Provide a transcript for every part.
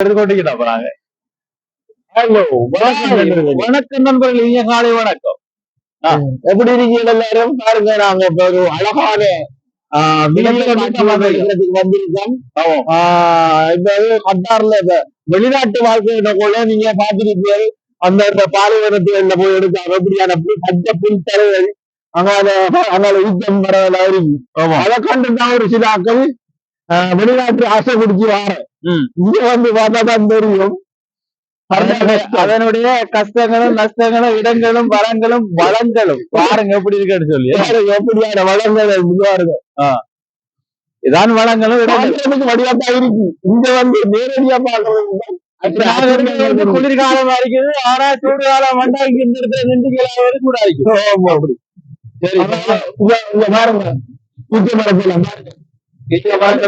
எடுத்துக்கொண்டிருக்கிறோம் அப்ப நாங்க ஹலோ வணக்கம். வணக்கம் நண்பர்கள் இனிய காலை வணக்கம். எப்படி இருக்கீங்க எல்லாரும்? பாருங்க நாங்க இப்ப ஒரு அழகான வந்திருக்கோம். இப்ப கட்டார்ல இப்ப வெளிநாட்டு வாழ்க்கையில கூட நீங்க பாத்திருப்பீங்க அந்த இந்த பாலைவனத்துல போய் எடுத்தாங்க அப்படியான புல் பச்சை புல் தலைகள் அங்கால அங்கால இருக்கு. ஆமா அதை கண்டு தான் ஒரு சில ஆக்கள் வெளிநாட்டு ஆசை பிடிச்சி வார ம். இங்க வந்து பார்த்தா தான் தெரியும். அதனுடைய- கஷ்டங்களும் நஷ்டங்களும் இடங்களும் வரங்களும் வளங்களும். பாருங்க எப்படி இருக்குன்னு சொல்லி. பாருங்க எப்படியான வளங்கள் இருக்கு இதான் வளங்களும் வடிவாத்தான் இருக்கு. இங்க வந்து நேரடியா பாக்குறது குளிர்காலமா இருக்குது ஆனா சூடு காலம் வந்தா இங்க இந்த இடத்துல நின்று கிளாவது கூட அப்படி. சரி பாருங்க. பாருங்க.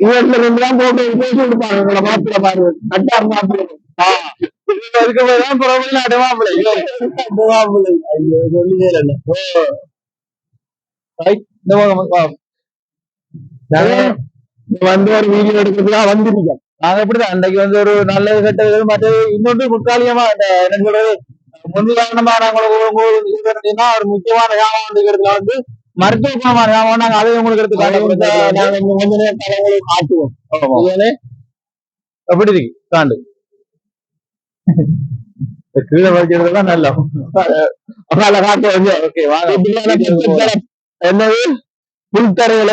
இவர்ல ரெண்டு தான் போட்டு பேசி கொடுப்பாங்க உங்களை மாப்பிள்ள பாருங்க கட்டார் மாப்பிள்ள வந்து ஒரு வீடியோ எடுக்கிறதுக்காக வந்திருக்கோம் நாங்க இப்படிதான் அன்றைக்கு வந்து ஒரு நல்லது கெட்டது மற்றது இன்னொன்று முற்காலியமா இந்த என்ன சொல்றது முன்னுதாரணமா நாங்க ஒரு முக்கியமான இருக்கிறதுல வந்து மருத்துவ நாங்க அதை உங்களுக்கு எடுத்து காட்டுவோம்? எப்படி இருக்கு? காண்டு. கீழே வைக்கிறது தான் நல்லா. என்னது? புல்தரையில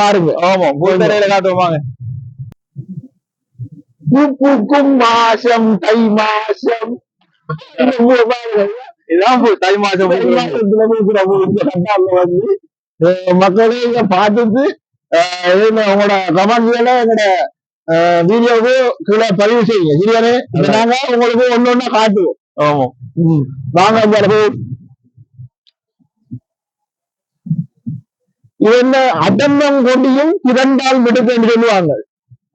பாருங்க. ஆமா பூத்தரையில காட்டுவோம் வாங்க. பூ பூக்கும் மாசம் தை மாசம். இதான் தை மாசம் வந்து மக்களே இதை பார்த்துட்டு உங்களோட கமெண்ட்ல எங்களோட வீடியோவுக்கு கீழே பதிவு செய்யுங்க. சரியானே நாங்க உங்களுக்கு ஒண்ணு ஒண்ணா காட்டுவோம். ஆமா. வாங்க அளவு இது என்ன? அடம்பம் கொடியும் பிறந்தால் மிடுக்கு சொல்லுவாங்க.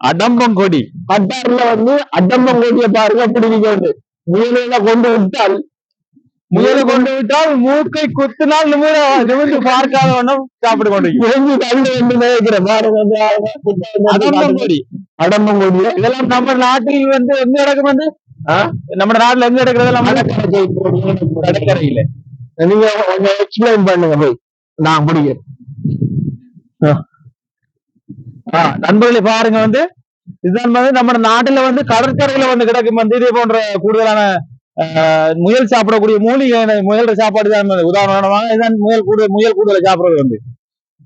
அடம்பம் கொடி. கட்டார்ல வந்து அடம்பம் கொடிய பாருங்க அப்படி இருக்கிறது முயலையில கொண்டு விட்டால் முயலை கொண்டு விட்டால் மூக்கை குத்தினால் நிமிர நிமிர்ந்து பார்க்காத வண்ணம் சாப்பிட்டு கொண்டு இறங்கி தள்ளி வந்து நினைக்கிற பாருங்க வந்து அடம்பம் கொடி. அடம்பம் கொடிய இதெல்லாம் நம்ம நாட்டில் வந்து எங்க இடக்கு வந்து நம்ம நாட்டுல எங்க எடுக்கிறதெல்லாம் வந்து கடற்கரையில. நீங்க கொஞ்சம் எக்ஸ்பிளைன் பண்ணுங்க போய். நான் பிடிக்கிறேன் நண்பர்களே பாருங்க வந்து. இதுதான் வந்து நம்ம நாட்டுல வந்து கடற்கரையில வந்து கிடக்கும் வந்து இதே போன்ற கூடுதலான முயல் சாப்பிடக்கூடிய மூலிகை முயல் சாப்பாடு தான் உதாரணமாக இதுதான் முயல் கூடுதல் முயல் கூடுதல் சாப்பிடுறது வந்து.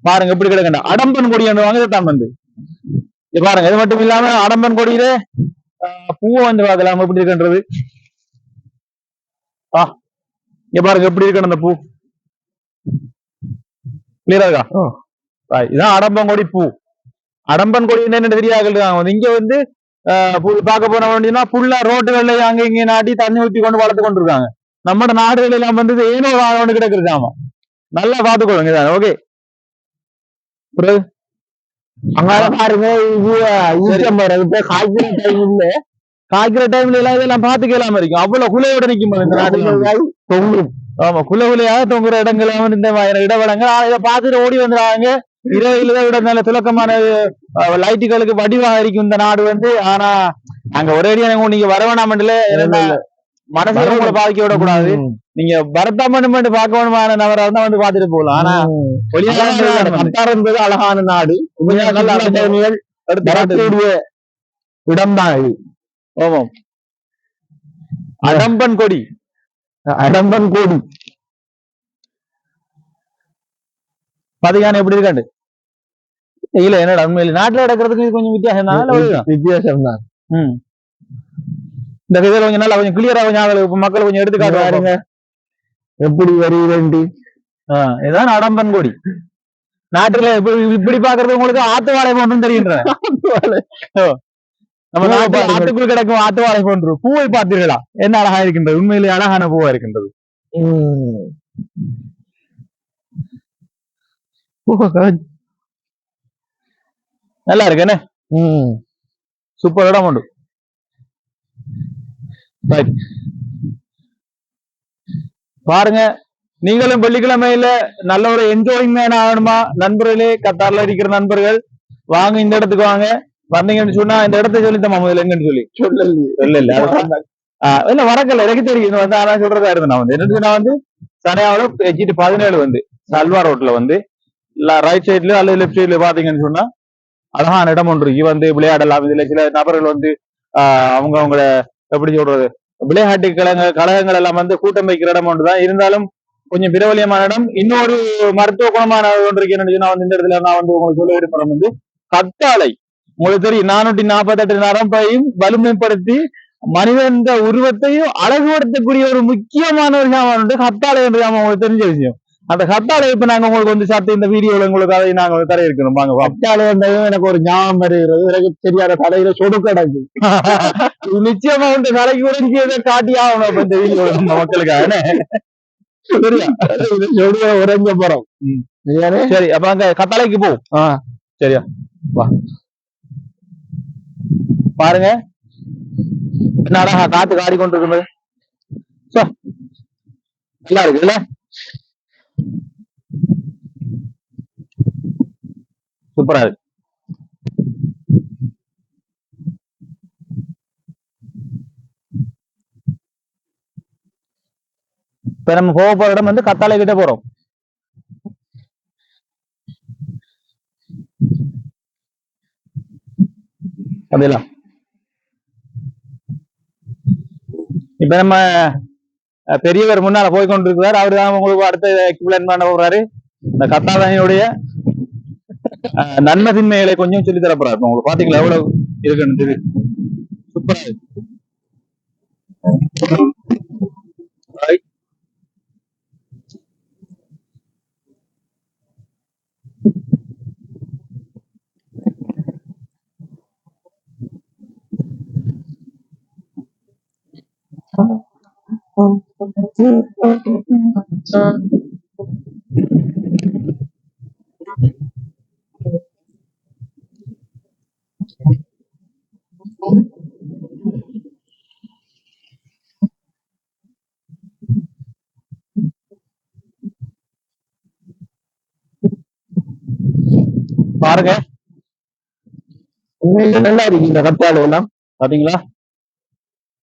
பாருங்க எப்படி கிடக்கண்டா அடம்பன் கொடி வாங்க இதைத்தான் வந்து. பாருங்க இது மட்டும் இல்லாம அடம்பன் கொடியில பூவை வந்து பார்க்கலாம். எப்படி இருக்குன்றது? ஆ இங்க பாருங்க எப்படி இருக்கு அந்த பூ. கிளியரா இருக்கா. இதான் அடம்பங்கொடி பூ. அடம்பன் கொடி என்ன தெரியாது? இங்க வந்து புல் பார்க்க போன அப்படின்னா ஃபுல்லா ரோட்டுகள்ல அங்க இங்க நாட்டி தண்ணி ஊத்தி கொண்டு வளர்த்து கொண்டு இருக்காங்க நம்ம நாடுகள் எல்லாம் வந்து ஏனோ வாழ கிடக்குது ஆமா. நல்லா பாத்துக்கோங்க இதான் ஓகே அங்கால பாருங்க இது காய்க்கிற டைம் இல்ல காய்க்கிற டைம்ல எல்லாம் இதெல்லாம் பாத்துக்கலாம இருக்கும் அவ்வளவு குலையோட நிக்கும் இந்த நாட்டுல. தொங்கும். ஆமா குல குலையாக தொங்குற இடங்கள் இந்த ஆனா இதை பார்த்துட்டு ஓடி வந்துடுறாங்க. இரவுல விட நல்ல துலக்கமான லைட்டுகளுக்கு வடிவாக இருக்கும் இந்த நாடு வந்து. ஆனா அங்க ஒரே அடியா நீங்க வர வேணாமல மனசு உங்களை பாதிக்க விடக்கூடாது. நீங்க பரதா மட்டும் பார்க்க வேணுமான நபரா இருந்தா வந்து பாத்துட்டு போகலாம். ஆனா. கத்தார் என்பது அழகான நாடு. வரக்கூடிய இடம்தான் இது. ஆமாம் அடம்பன் கொடி. அடம்பன் கோடி. பதிகான எப்படி இருக்காண்டு? இல்ல என்னடா உண்மையில. நாட்டுல நடக்கிறதுக்கு கொஞ்சம் வித்தியாசம் தான் வித்தியாசம் தான் ம். இந்த இதில் கொஞ்சம் நல்லா கொஞ்சம் கிளியரா கொஞ்சம் இப்ப மக்கள் கொஞ்சம் எடுத்து காட்டுவாருங்க எப்படி வருகிறது இதான் அடம்பன் கொடி. நாட்டுல இப்படி பாக்குறது உங்களுக்கு ஆத்து வாழை போன்றும் தெரியுன்ற நம்ம நாட்டு. ஆத்துக்குள் கிடக்கும் ஆத்து வாழை போன்று பூவை பார்த்தீர்களா? என்ன அழகா இருக்கின்றது? உண்மையிலேயே அழகான பூவா இருக்கின்றது. நல்லா இருக்கு என்ன சூப்பர் இடம் உண்டு. பாருங்க நீங்களும் வெள்ளிக்கிழமையில நல்ல ஒரு என்ஜாயிங் ஆகணுமா? நண்பர்களே கத்தார்ல இருக்கிற நண்பர்கள் வாங்க இந்த இடத்துக்கு வாங்க. வந்தீங்கன்னு சொன்னா இந்த இடத்த சொல்லித்தமா முதல்ல எங்கன்னு சொல்லி. சொல்லலையே இல்ல இல்ல வரக்கல எனக்கு தெரியும். இது வந்து ஆனா சொல்றதா இருந்தேன் நான் வந்து. என்னன்னு சொன்னா வந்து சனையாவோட எச்சிட்டு பதினேழு வந்து சல்வா ரோட்ல வந்து ரைட் சைட்லயோ அல்லது லெஃப்ட் சைட்ல பாத்தீங்கன்னு சொன்னா அழகான இடம் ஒன்று. இங்கே வந்து விளையாடலாம் இதுல சில நபர்கள் வந்து ஆஹ் அவங்க அவங்கள எப்படி சொல்றது? விளையாட்டு கழக கழகங்கள் எல்லாம் வந்து கூட்டம் வைக்கிற இடம் ஒன்றுதான். இருந்தாலும் கொஞ்சம் பிரபலியமான இடம். இன்னொரு மருத்துவ குணமான ஒன்று இருக்கு. என்னன்னு சொன்னா வந்து இந்த இடத்துல நான் வந்து உங்களுக்கு சொல்ல விரும்புறேன் வந்து கத்தாழை உங்களுக்கு தெரியும் நானூற்றி நாற்பத்தெட்டு நரம்பையும் வலிமைப்படுத்தி மனிதன் உருவத்தையும் அழகுபடுத்தக்கூடிய ஒரு முக்கியமான ஒரு சாமான் உண்டு. கத்தாழை என்று நாம உங்களுக்கு தெரிஞ்ச விஷயம். அந்த கத்தாழை இப்ப நாங்க உங்களுக்கு வந்து சத்து இந்த வீடியோல உங்களுக்கு அதை நாங்க தர இருக்கிறோம். வாங்க. பட்டாளி வந்ததும் எனக்கு ஒரு ஞாபகம் வருகிறது. எனக்கு தெரியாத தலையில சொடுக்கடங்கு இது நிச்சயமா வந்து கலைக்கு உறிஞ்சியதை காட்டி ஆகணும் இந்த வீடியோ. மக்களுக்காக? சரியா? உறைஞ்ச போறோம்? சரி அப்ப அங்க கத்தாழைக்கு போ. சரியா? வா. பாருங்க. என்ன அழகா காத்து காடி கொண்டிருக்கிறது சோ, நல்லா இருக்குல்ல? சூப்பரா இருக்கு. இப்ப நம்ம போக போற இடம் வந்து கத்தாலை கிட்ட போறோம். அப்படிலாம். இப்ப நம்ம பெரியவர் முன்னால போய் கொண்டிருக்கிறார். அவரு தான் உங்களுக்கு அடுத்த எக்ஸ்பிளைன் பண்ண போறாரு. இந்த கத்தாதனையுடைய நன்மை தின்மைகளை கொஞ்சம் சொல்லி தர போறாரு உங்களுக்கு பாத்தீங்களா எவ்வளவு இருக்குன்னு தெரியுது. சூப்பரா இருக்கு Right. பாருங்க. உண்மையிலே நல்லா இருக்கு இந்த கத்தாழை எல்லாம் பாத்தீங்களா?